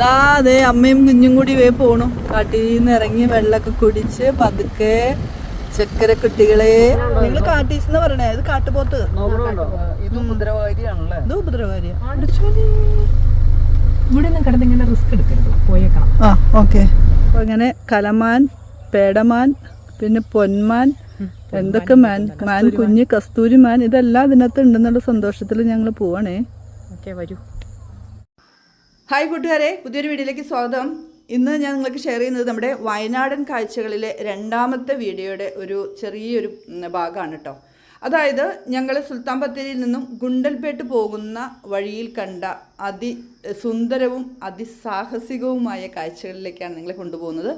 ദാ അതെ അമ്മയും കുഞ്ഞും കൂടി വേ പോണു. കാട്ടിൽ നിന്ന് ഇറങ്ങി വെള്ളമൊക്കെ കുടിച്ച് പതുക്കെ ചക്കര കുട്ടികളെ. നിങ്ങൾ കാട്ടീസ് എന്ന് പറയണേ? ഇത് കാട്ടുപോത്ത്. ഇത് ഉപദ്രവകാരിയാണല്ലേ ഇത് ഉപദ്രവകാരിയാ ഇവിടെ റിസ്ക് എടുക്കരുത്. പോയേക്കണം. ആ ഓക്കെ. അപ്പൊ അങ്ങനെ കലമാൻ പേടമാൻ പിന്നെ പൊന്മാൻ എന്തൊക്കെ മാൻ മാൻ കുഞ്ഞ് കസ്തൂരി മാൻ ഇതെല്ലാം അതിനകത്ത് ഉണ്ടെന്നുള്ള സന്തോഷത്തിൽ ഞങ്ങൾ പോവാണേ. ഓക്കെ വരൂ. ഹായ് കൂട്ടുകാരെ പുതിയൊരു വീഡിയോയിലേക്ക് സ്വാഗതം. ഇന്ന് ഞാൻ നിങ്ങൾക്ക് ഷെയർ ചെയ്യുന്നത് നമ്മുടെ വയനാടൻ കാഴ്ചകളിലെ രണ്ടാമത്തെ വീഡിയോയുടെ ഒരു ചെറിയൊരു ഭാഗമാണ് കേട്ടോ അതായത് ഞങ്ങൾ സുൽത്താൻ ബത്തേരിയിൽ നിന്നും ഗുണ്ടൽപേട്ട് പോകുന്ന വഴിയിൽ കണ്ട അതി സുന്ദരവും അതിസാഹസികവുമായ കാഴ്ചകളിലേക്കാണ് നിങ്ങളെ കൊണ്ടുപോകുന്നത്.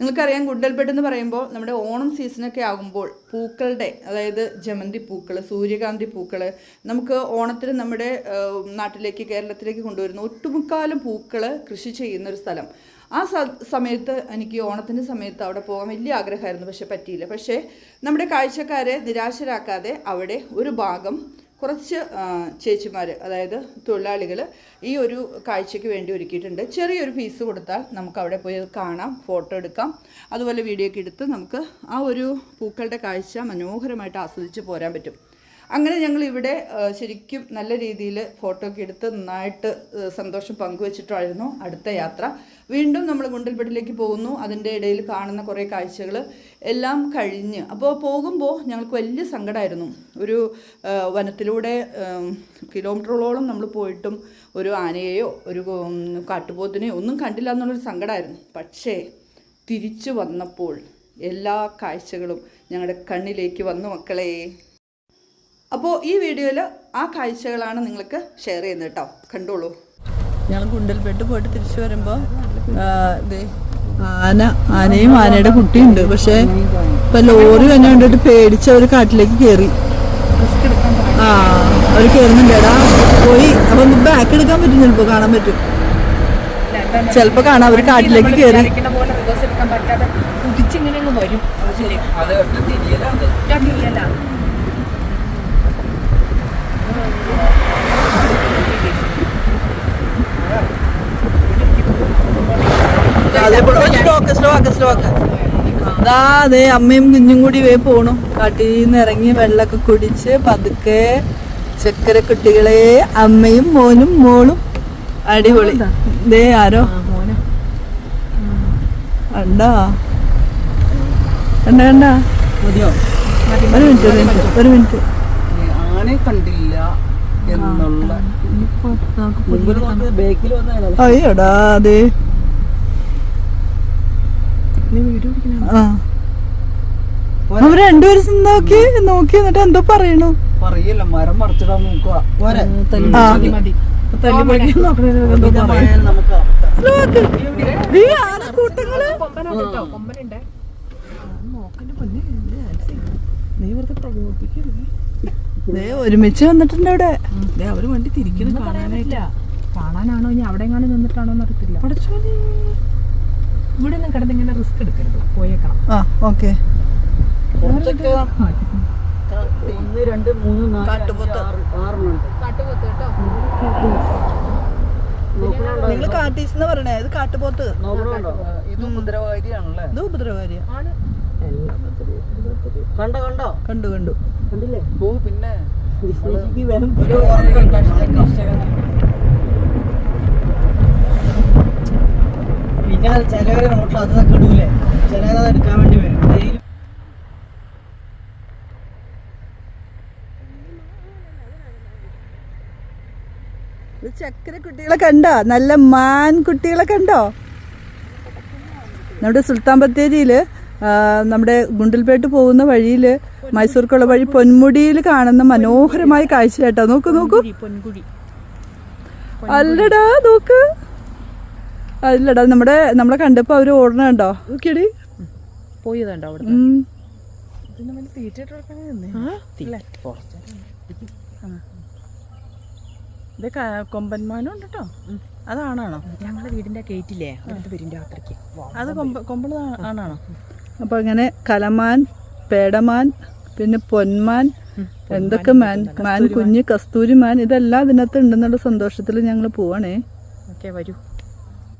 നിങ്ങൾക്കറിയാം ഗുണ്ടൽപേട്ട് എന്ന് പറയുമ്പോൾ നമ്മുടെ ഓണം സീസണൊക്കെ ആകുമ്പോൾ പൂക്കളുടെ അതായത് ജമന്തി പൂക്കൾ സൂര്യകാന്തി പൂക്കൾ നമുക്ക് ഓണത്തിന് നമ്മുടെ നാട്ടിലേക്ക് കേരളത്തിലേക്ക് കൊണ്ടുവരുന്ന ഒട്ടുമുക്കാലും പൂക്കൾ കൃഷി ചെയ്യുന്ന ഒരു സ്ഥലം. ആ സമയത്ത് എനിക്ക് ഓണത്തിന്റെ സമയത്ത് അവിടെ പോകാൻ വലിയ ആഗ്രഹമായിരുന്നു പക്ഷെ പറ്റിയില്ല. പക്ഷേ നമ്മുടെ കാഴ്ചക്കാരെ നിരാശരാക്കാതെ അവിടെ ഒരു ഭാഗം കുറച്ച് ചേച്ചിമാർ അതായത് തൊഴിലാളികൾ ഈ ഒരു കാഴ്ചയ്ക്ക് വേണ്ടി ഒരുക്കിയിട്ടുണ്ട്. ചെറിയൊരു ഫീസ് കൊടുത്താൽ നമുക്ക് അവിടെ പോയി കാണാം ഫോട്ടോ എടുക്കാം. അതുപോലെ വീഡിയോ ഒക്കെ എടുത്ത് നമുക്ക് ആ ഒരു പൂക്കളുടെ കാഴ്ച മനോഹരമായിട്ട് ആസ്വദിച്ച് പോരാൻ പറ്റും. അങ്ങനെ ഞങ്ങൾ ഇവിടെ ശരിക്കും നല്ല രീതിയിൽ ഫോട്ടോ ഒക്കെ എടുത്ത് നന്നായിട്ട് സന്തോഷം പങ്കുവച്ചിട്ടായിരുന്നു അടുത്ത യാത്ര. വീണ്ടും നമ്മൾ ഗുണ്ടൽപെട്ടിലേക്ക് പോകുന്നു. അതിന്റെ ഇടയിൽ കാണുന്ന കുറേ കാഴ്ചകൾ എല്ലാം കഴിഞ്ഞ്. അപ്പോൾ പോകുമ്പോൾ ഞങ്ങൾക്ക് വലിയ സങ്കടമായിരുന്നു ഒരു വനത്തിലൂടെ കിലോമീറ്ററുകളോളം നമ്മൾ പോയിട്ടും ഒരു ആനയെയോ ഒരു കാട്ടുപോത്തിനെയോ ഒന്നും കണ്ടില്ല എന്നുള്ളൊരു സങ്കടമായിരുന്നു പക്ഷേ തിരിച്ചു വന്നപ്പോൾ എല്ലാ കാഴ്ചകളും ഞങ്ങളുടെ കണ്ണിലേക്ക് വന്നു മക്കളെ. അപ്പോൾ ഈ വീഡിയോയിൽ ആ കാഴ്ചകളാണ് നിങ്ങൾക്ക് ഷെയർ ചെയ്യുന്നത് കേട്ടോ കണ്ടോളൂ. ഞങ്ങൾ ഗുണ്ടൽപേട്ട് പോയിട്ട് തിരിച്ചു വരുമ്പോൾ ആന ആനയും ആനയുടെ കുട്ടിയുണ്ട്. പക്ഷേ ഇപ്പൊ ലോറി തന്നെ കണ്ടിട്ട് പേടിച്ച് അവർ കാട്ടിലേക്ക് കയറി ആ അവർ കയറുന്നുണ്ടേടാ പോയി. അപ്പം ബാക്ക് എടുക്കാൻ പറ്റും ചിലപ്പോൾ കാണാൻ പറ്റും. ചിലപ്പോൾ കാണാം അവർ കാട്ടിലേക്ക് കയറി കുതിച്ചിങ്ങനെ വരും. ദാ അതെ അമ്മയും കുഞ്ഞും കൂടി വേ പോണു. കാട്ടിൽ നിന്ന് ഇറങ്ങി വെള്ളമൊക്കെ കുടിച്ച് പതുക്കെ ചക്കര കുട്ടികളെ അമ്മയും മോനും മോളും. അടിപൊളി. ദേ ആരോ? അണ്ടാ കണ്ടാ? കണ്ട കണ്ട? മതിയോ? ഒരു മിനിറ്റ് ഒരു മിനിറ്റ് ഒരു മിനിറ്റ്. ആനെ കണ്ടില്ല എന്നുള്ള. അയ്യടാ അതെ. ആ. അവർ രണ്ടുപേരും നോക്കി നോക്കി എന്നിട്ട് എന്തോ പറയണു. പറയല്ല മരം മറിച്ചിടാൻ നോക്കുക കൂട്ടങ്ങൾ? ആ. വെറുതെ അമിതമായാൽ ഒരുമിച്ച് വന്നിട്ടുണ്ട് ഇവിടെ അവർ വണ്ടി തിരിക്കണം കാണാനായിട്ടില്ല കാണാനാണോ ഇനി അവിടെ എങ്ങാനും നിന്നിട്ടാണോ എന്ന് അറിയത്തില്ല. ഇവിടെ നിന്ന് കിടന്ന് ഇങ്ങനെ റിസ്ക് എടുക്കരുത്. പോയേക്കണം. ആ ഓക്കെ. ഒന്ന് രണ്ട് മൂന്ന് നാല് കാട്ടുപോത്ത്. ആറ് ആറെണ്ണം കാട്ടുപോത്ത് കേട്ടോ. നിങ്ങൾ കാട്ടീസ് എന്ന് പറയണേ? ഇത് കാട്ടുപോത്ത്. ഇത് ഉപദ്രവകാരിയാണല്ലേ? ഇത് ഉപദ്രവകാരിയാ. ആണ്. കണ്ടോ കണ്ടോ? കണ്ടു കണ്ടു. കണ്ടില്ലേ? ഓ പിന്നെ. പിന്നെ ചിലവര് നോട്ടിൽ അതൊക്കെ ഇടൂലേ? ചിലവരത് എടുക്കാൻ വേണ്ടി വരും. ചക്കര കുട്ടികളെ കണ്ടോ? നല്ല മാൻ കുട്ടികളെ കണ്ടോ? നമ്മുടെ സുൽത്താൻ ബത്തേരിയിൽ. നമ്മുടെ ഗുണ്ടൽപേട്ട് പോകുന്ന വഴിയിൽ മൈസൂർക്കുള്ള വഴി പൊന്മുടിയിൽ കാണുന്ന മനോഹരമായ കാഴ്ച കേട്ടോ നോക്ക്. നോക്കൂ അല്ലടാ നോക്ക്. അല്ലടാ നമ്മുടെ നമ്മളെ കണ്ടപ്പോ അവർ ഓടണ കണ്ടോ? നോക്കിയടി. പോയതുണ്ടോ അവിടെ. ഇത് കൊമ്പന്മാനും ഉണ്ട് കേട്ടോ അതാണാണോ ഞങ്ങളുടെ വീടിന്റെ ഗേറ്റില്ലേ? അടുത്ത് വരും രാത്രിക്ക്. അത് കൊമ്പ കൊമ്പള ആണാണോ? അപ്പൊ ഇങ്ങനെ കലമാൻ പേടമാൻ പിന്നെ പൊന്മാൻ എന്തൊക്കെ മാൻ മാൻ കുഞ്ഞ് കസ്തൂരി മാൻ ഇതെല്ലാം അതിനകത്ത് ഉണ്ടെന്നുള്ള സന്തോഷത്തിൽ ഞങ്ങൾ പോവണേ. ഓക്കെ വരൂ.